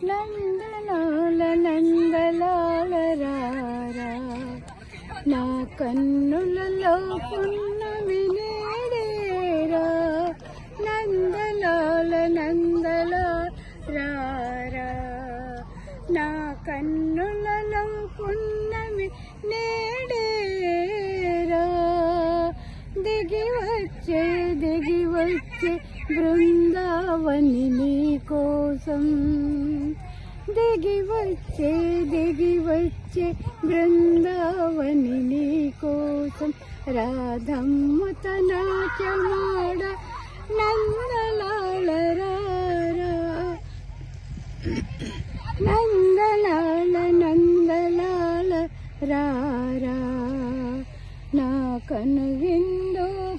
నందలాల నందలాల రారా నా కన్నులలో పున్నమి నేడేరా నందలాల నందలాల రారా నా కన్నులలో పున్నమి నేడేరా దిగి వచ్చే దిగి వచ్చే బృందావని నీ కోసం దిగి వచ్చే దిగి వచ్చే బృందావని నీ కోసం రాధమ్మ తనాచమాడ నందలాల రారా నందలాల నందలాల రారా నా కను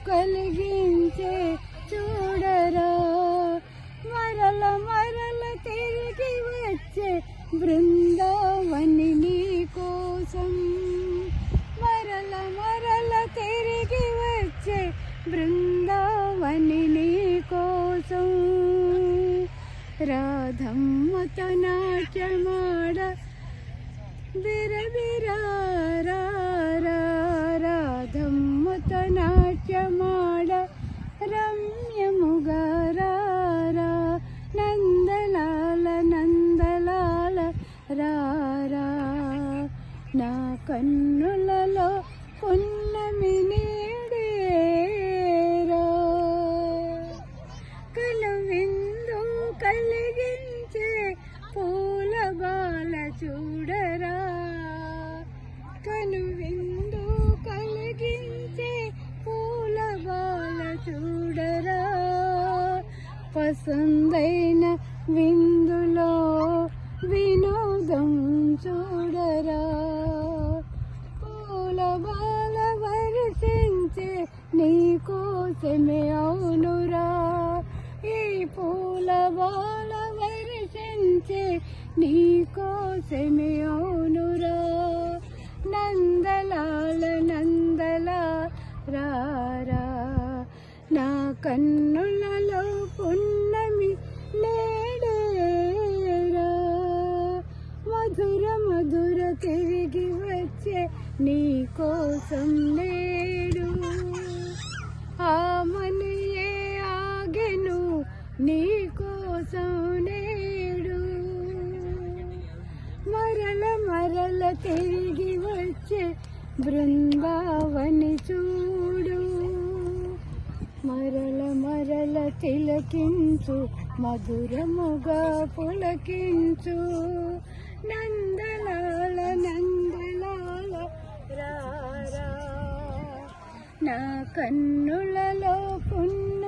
కలిగించే బృందావని నీ కోసం మరల మరల తిరిగి వచ్చే బృందావని నీ కోసం రాధమ్మ తనాట్యమాడ బిరబిరారా కన్నులలో పున్నమి నీడేరా. కలవిందు కలిగించే పూల బాల చూడరా. కనువిందు కలిగించే పూల బాల చూడరా. పసందైన విందులో వినోదం చూడరా. నీ కోసమే అవునురా. ఈ పూల బాల వర్షించే నీ కోసమే అవునురా. నందలాల నందలా రారా నా కన్నులలో పున్నమి నేడేరా మధుర మధుర తిరిగి వచ్చే నీ కోసం నే ఆమనియే ఆగెను నీ కోసం నేడు. మరల మరల తిరిగి వచ్చే బృందావని చూడు. మరల మరల తిలకించు మధురముగా పులకించు. నందలాల నంద నా కన్నులలో పుణ్య